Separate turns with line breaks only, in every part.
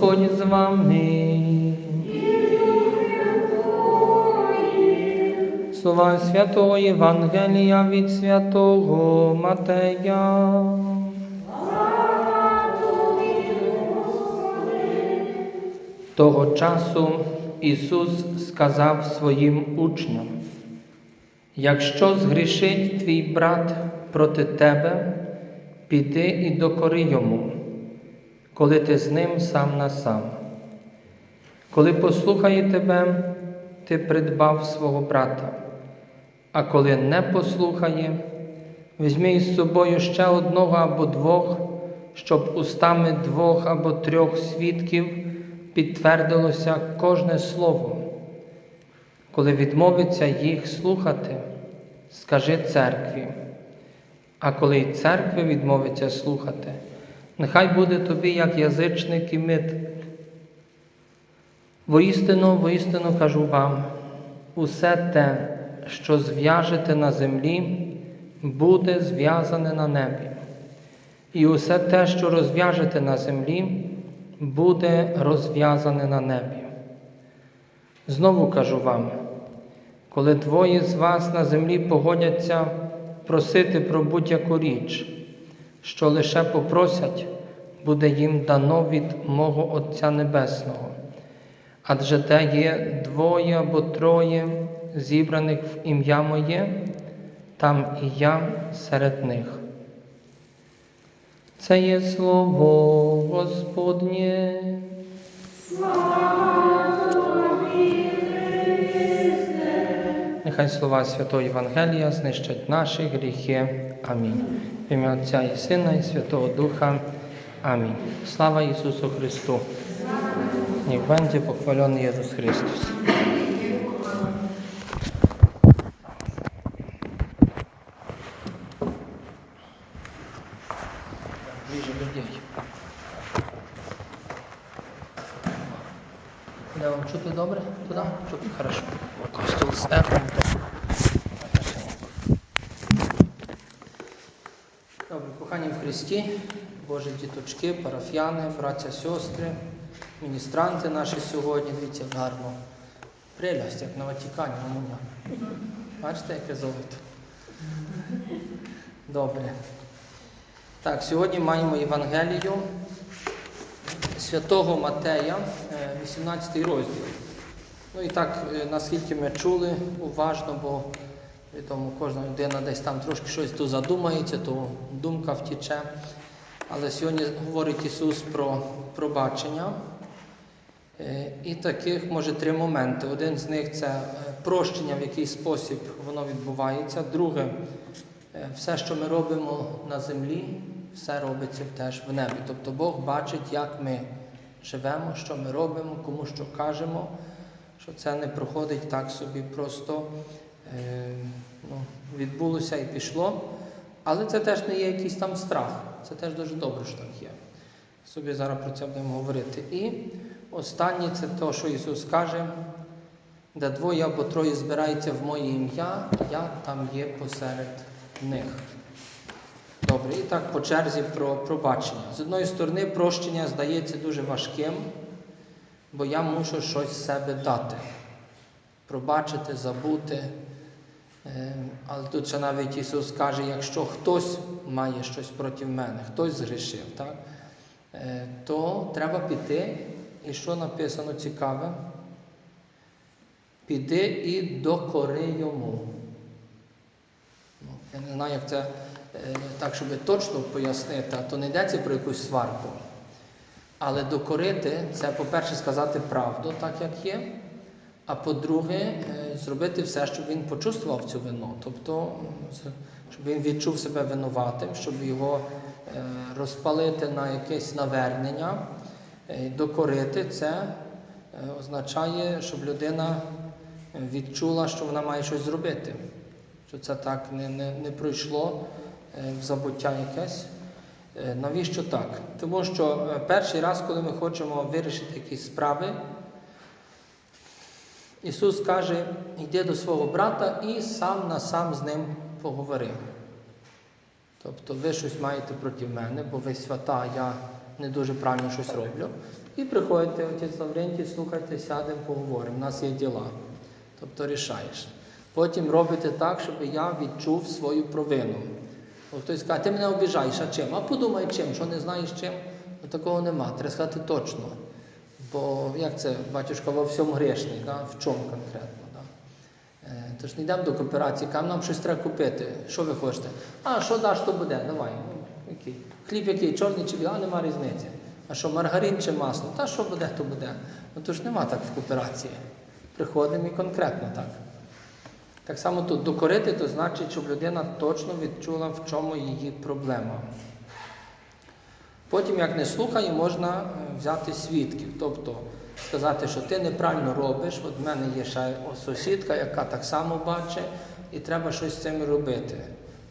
Господь з вами. Слова Святого Євангелія від Святого Матея. Того часу Ісус сказав своїм учням, якщо згрішить твій брат проти тебе, піди і докори йому, коли ти з ним сам на сам. Коли послухає тебе, ти придбав свого брата, а коли не послухає, візьми із собою ще одного або двох, щоб устами двох або трьох свідків підтвердилося кожне слово. Коли відмовиться їх слухати, скажи церкві. А коли й церкви відмовиться слухати, нехай буде тобі як язичник і митник. Воістину, воістину кажу вам, усе те, що зв'яжете на землі, буде зв'язане на небі, і усе те, що розв'яжете на землі, буде розв'язане на небі. Знову кажу вам, коли двоє з вас на землі погодяться просити про будь-яку річ, що лише попросять, буде їм дано від мого Отця Небесного. Адже де є двоє або троє зібраних в ім'я Моє, там і я серед них. Це є слово Господнє. Нехай слова Святого Євангелія знищать наші гріхи. Амінь. В ім'я Отця і Сина, і Святого Духа. Amin. Sława Jezusu Chrystu. Niech będzie pochwalony Jezus Chrystus. Божі діточки, парафіяни, браття, сестри, міністранти наші сьогодні, дивіться, гарно. Прелість, як на Ватикані, мамуня. Бачите, яке золото? Добре. Так, сьогодні маємо Євангелію святого Матея, е, 18 розділ. Ну і так, е, наскільки ми чули, уважно, бо відомо, кожна людина десь там трошки щось то задумається, то думка втіче. Але сьогодні говорить Ісус про пробачення. Е, І таких може три моменти. Один з них це е, прощення, в який спосіб воно відбувається. Друге, е, все, що ми робимо на землі, все робиться теж в небі. Тобто Бог бачить, як ми живемо, що ми робимо, кому що кажемо, що це не проходить так собі, просто ну, відбулося і пішло. Але це теж не є якийсь там страх. Це теж дуже добре, що так є. Собі зараз про це будемо говорити. І останнє це те, що Ісус каже, де двоє або троє збираються в моє ім'я, я там є посеред них. Добре, і так по черзі про пробачення. З одної сторони, прощення здається дуже важким, бо я мушу щось з себе дати. Пробачити, забути. Е, Але тут ще навіть Ісус каже, якщо хтось має щось проти мене, хтось згрішив, так? Е, то треба піти. І що написано цікаве? Піди і докори йому. Ну, я не знаю, як це е, так, щоб точно пояснити, то не йдеться про якусь сварку. Але докорити це, по-перше, сказати правду, так як є. А по-друге, е, зробити все, щоб він почувствував цю вину. Тобто, щоб він відчув себе винуватим, щоб його е, розпалити на якесь навернення, Е, докорити це означає, щоб людина відчула, що вона має щось зробити, що це так не, не, не пройшло в забуття якесь. Навіщо так? Тому що перший раз, коли ми хочемо вирішити якісь справи, Ісус каже, йди до свого брата і сам на сам з ним поговори. Тобто ви щось маєте проти мене, бо ви свята, я не дуже правильно щось роблю. І приходите, отець Лаврентій, слухайте, сядемо, поговоримо. У нас є діла. Тобто рішаєш. Потім робите так, щоб я відчув свою провину. Бо хтось каже, ти мене обіжаєш, а чим? А подумай чим, що не знаєш чим? Ну, такого нема, треба сказати точно. Бо як це, батюшка, во всьому грешний, да? в чому конкретно? Да? Е, Тож не йдемо до кооперації, кажемо, нам щось треба купити. Що ви хочете? А що даш, то буде, давай. Ну, який? Хліб який, чорний чи білий, нема різниці. А що, маргарин чи масло? Та що буде, то буде. Ну то ж нема так в кооперації. Приходимо і конкретно так. Так само тут докорити, то значить, щоб людина точно відчула, в чому її проблема. Потім, як не слухає, можна е, взяти свідків. Тобто сказати, що ти неправильно робиш, от в мене є ще сусідка, яка так само бачить, і треба щось з цим робити.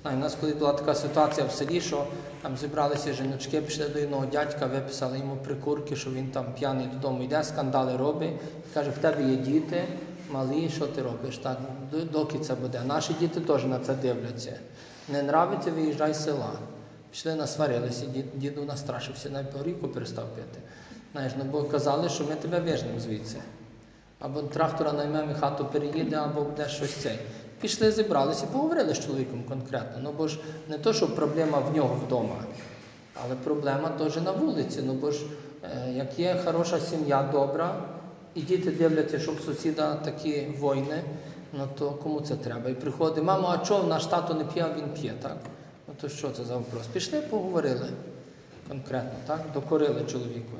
У нас коли була така ситуація в селі, що там зібралися жіночки, пішли до одного дядька, виписали йому прикурки, що він там п'яний додому йде, скандали робить. Каже, в тебе є діти, малі, що ти робиш? Так, доки це буде. Наші діти теж на це дивляться. Не нравиться, виїжджай з села. Пішли насварилися, дід, діду настрашився, навіть горіку перестав пити. Знаєш, ну бо казали, що ми тебе вижнемо звідси. Або трактора наймемо і хату переїде, або буде щось цей. Пішли, зібралися, поговорили з чоловіком конкретно. Ну бо ж не то, що проблема в нього вдома, але проблема теж на вулиці. Ну бо ж е, як є хороша сім'я, добра, і діти дивляться, що в сусіда такі війни, ну то кому це треба? І приходить, мамо, а чого наш тато не п'є, він п'є, так? То що це за вопрос? Пішли, поговорили конкретно, так? Докорили чоловікові.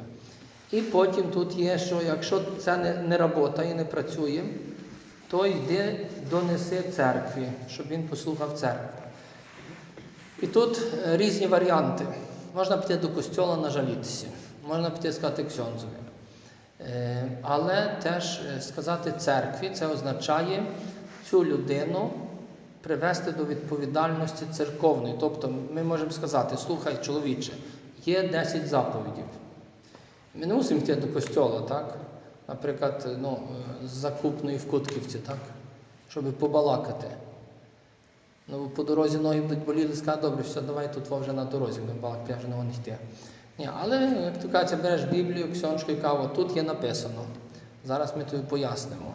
І потім тут є, що якщо це не, не робота і не працює, то йди донеси церкві, щоб він послухав церкву. І тут е, різні варіанти. Можна піти до костьола нажалітися, можна піти сказати ксьонзові. Е, Але теж е, сказати церкві це означає цю людину привести до відповідальності церковної. Тобто ми можемо сказати, слухай, чоловіче, є 10 заповідів. Ми не мусимо йти до костьола, так? Наприклад, ну, з закупної в Кутківці, так? Щоб побалакати. Ну, по дорозі ноги будуть боліли, сказати, добре, все, давай тут вже на дорозі будемо балакати, вже не йти. Ні, але, як то кажеться, береш Біблію, ксьоночку і каву, тут є написано. Зараз ми тобі пояснимо.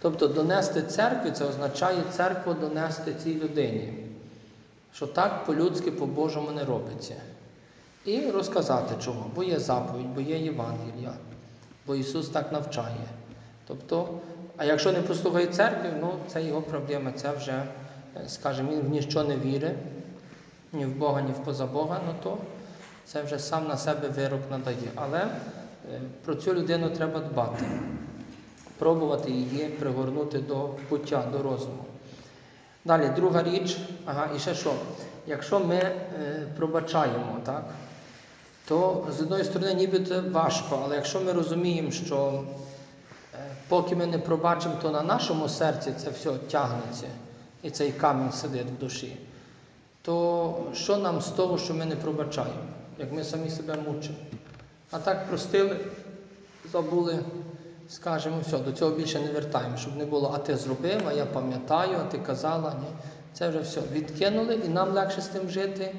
Тобто донести церкві це означає церкву донести цій людині, що так по-людськи, по-божому не робиться. І розказати чого, бо є заповідь, бо є Євангелія, бо Ісус так навчає. Тобто, а якщо не послухає церкві, ну це його проблема, це вже, е, скажімо, він в ніщо не вірить, ні в Бога, ні в поза Бога, ну то це вже сам на себе вирок надає. Але е, про цю людину треба дбати, пробувати її пригорнути до пуття, до розуму. Далі, друга річ, ага, і ще що? Якщо ми е, пробачаємо, так, то з одної сторони ніби це важко, але якщо ми розуміємо, що е, поки ми не пробачимо, то на нашому серці це все тягнеться, і цей камінь сидить в душі, то що нам з того, що ми не пробачаємо, як ми самі себе мучимо? А так простили, забули, скажемо, все, до цього більше не вертаємо, щоб не було, а ти зробив, а я пам'ятаю, а ти казала, ні. Це вже все. Відкинули, і нам легше з тим жити,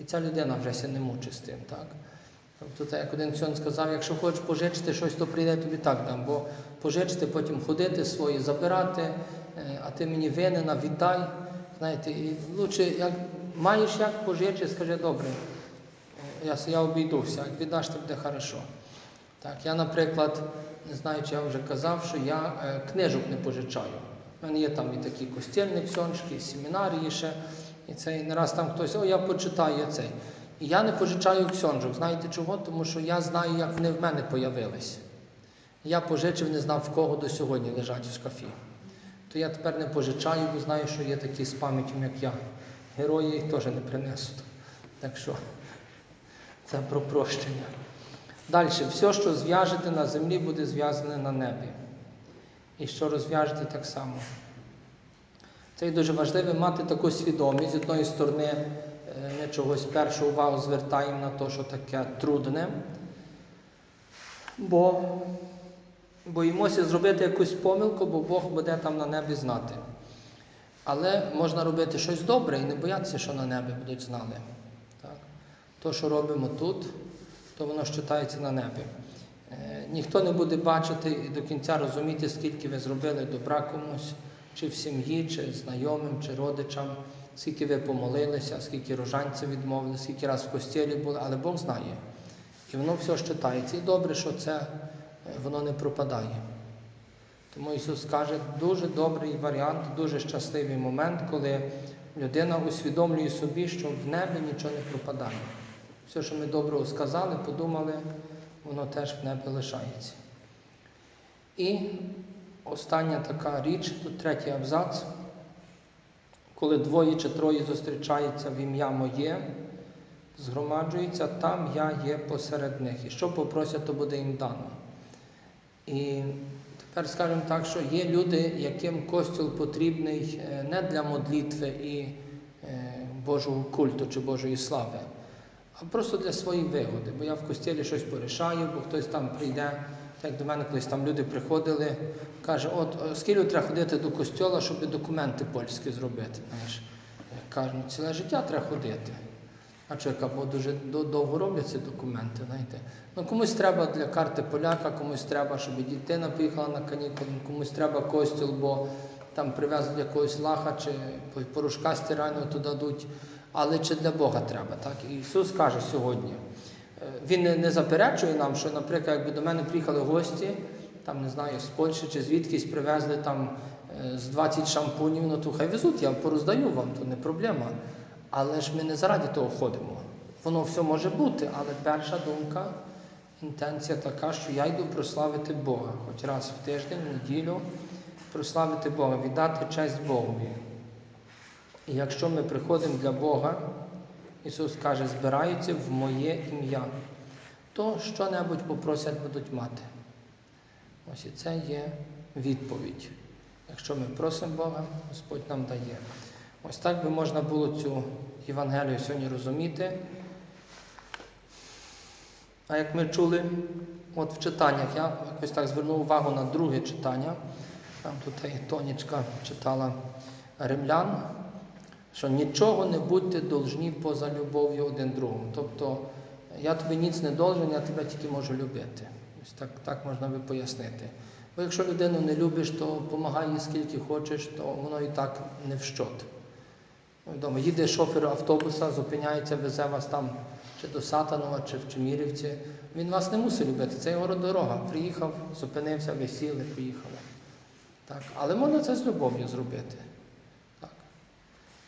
і ця людина вже се не мучить з тим. так? Тобто, як один ксьон сказав, якщо хочеш пожичити щось, то прийде тобі так дам, бо пожичити, потім ходити свої, забирати, е, а ти мені винен, а віддай. Знаєте, і лучше, як маєш як пожичити, скажи, добре, я, я обійдуся, як віддаш, то буде хорошо. Так, я, наприклад, не знаю, чи я вже казав, що я е, книжок не пожичаю. У мене є там і такі костільні ксьончики, і семінарії ще. І цей не раз там хтось, о, я почитаю цей. І я не пожичаю ксьонжок. Знаєте чого? Тому що я знаю, як вони в мене появились. Я пожичив, не знав, в кого до сьогодні лежать в шкафі. То я тепер не пожичаю, бо знаю, що є такі з пам'яттю, як я. Герої теж не принесуть. Так що це про прощення. Далі, все, що зв'яжете на землі, буде зв'язане на небі. І що розв'яжете так само. Це і дуже важливо мати таку свідомість. З одної сторони, е, ми чогось першу увагу звертаємо на те, що таке трудне, бо боїмося зробити якусь помилку, бо Бог буде там на небі знати. Але можна робити щось добре і не боятися, що на небі будуть знали. Так? То, що робимо тут, то воно щитається на небі. Е, Ніхто не буде бачити і до кінця розуміти, скільки ви зробили добра комусь, чи в сім'ї, чи знайомим, чи родичам, скільки ви помолилися, скільки рожанців відмовили, скільки раз в костілі були, але Бог знає. І воно все щитається. І добре, що це е, воно не пропадає. Тому Ісус каже, дуже добрий варіант, дуже щасливий момент, коли людина усвідомлює собі, що в небі нічого не пропадає. Все, що ми доброго сказали, подумали, воно теж в небі лишається. І остання така річ, тут третій абзац, коли двоє чи троє зустрічаються в ім'я моє, згромаджуються, там я є посеред них. І що попросять, то буде їм дано. І тепер скажемо так, що є люди, яким костюл потрібний е, не для модлітви і е, Божого культу чи Божої слави, а просто для своєї вигоди. Бо я в костілі щось порішаю, бо хтось там прийде. Як до мене колись там люди приходили, каже, от е, скільки треба ходити до костьола, щоб документи польські зробити. Знаєш. Я кажу, ну ціле життя треба ходити. А чоловіка, бо дуже довго роблять ці документи, знаєте. Ну комусь треба для карти поляка, комусь треба, щоб дитина поїхала на канікули, комусь треба костюл, бо там привезуть якогось лаха чи по- порошка стирального то дадуть. Але чи для Бога треба? Так? І Ісус каже сьогодні. е, Він не, заперечує нам, що, наприклад, якби до мене приїхали гості, там не знаю, з Польщі чи звідкись привезли там е, з 20 шампунів, ну то хай везуть, я пороздаю вам, то не проблема. Але ж ми не заради того ходимо. Воно все може бути, але перша думка, інтенція така, що я йду прославити Бога, хоч раз в тиждень, в неділю, прославити Бога, віддати честь Богові. І якщо ми приходимо для Бога, Ісус каже, збираються в моє ім'я, то що-небудь попросять будуть мати. Ось і це є відповідь. Якщо ми просимо Бога, Господь нам дає. Ось так би можна було цю Євангелію сьогодні розуміти. А як ми чули, от в читаннях, я якось так звернув увагу на друге читання. Там тут і Тонічка читала римлян, що нічого не будьте должні поза любов'ю один другому. Тобто я тобі ніц не должен, я тебе тільки можу любити. Ось так, так можна би пояснити. Бо якщо людину не любиш, то помагай їй скільки хочеш, то воно і так не в щот. Ну, їде шофер автобуса, зупиняється, везе вас там чи до Сатанова, чи в Чемірівці. Він вас не мусить любити, це його дорога. Приїхав, зупинився, ви сіли, поїхали. Так. Але можна це з любов'ю зробити.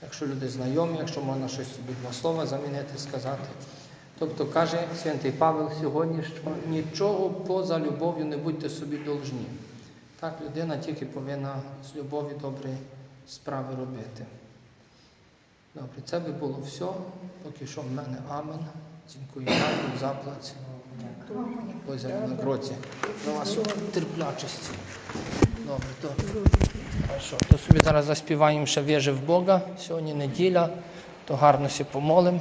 Якщо люди знайомі, якщо можна щось два слова замінити, сказати. Тобто каже святий Павел сьогодні, що нічого поза любов'ю не будьте собі должні. Так, людина тільки повинна з любові добрі справи робити. Добре, це би було все. Поки що в мене амен. Дякую Богу заплаць. Бозя на кроці. На вашу терплячості. Добре, то. Хорошо. То собі зараз заспіваємо ще віжи в Бога. Сьогодні неділя, то гарно всі помолимо.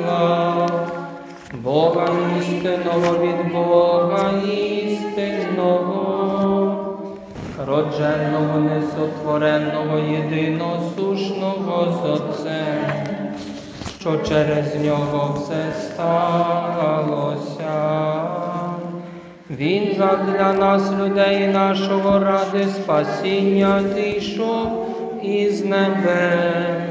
Бога істинного від Бога істинного, родженого, несотвореного, єдиносушного з Отцем, що через нього все сталося. Він задля нас, людей нашого ради спасіння зійшов із небес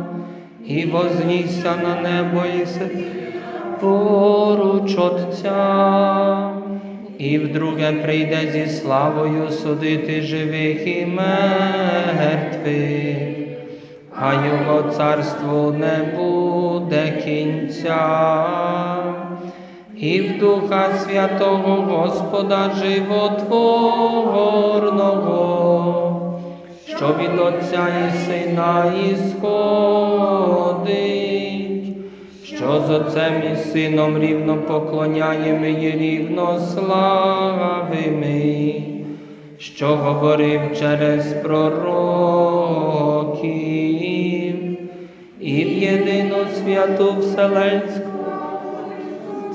і вознісся на небо сидить поруч Отця, і вдруге прийде зі славою судити живих і мертвих, а його царству не буде кінця. І в Духа Святого Господа Животворного, що від Отця і Сина ісходить, що з Отцем і Сином рівно поклоняємо і рівно славимо, що говорив через пророків, і в єдину святу Вселенську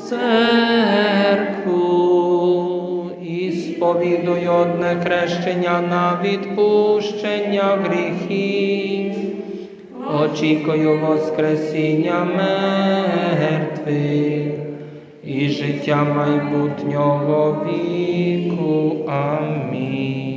церкву і одне хрещення на відпущення гріхів, очікую Воскресіння мертвих і життя майбутнього віку. Амінь.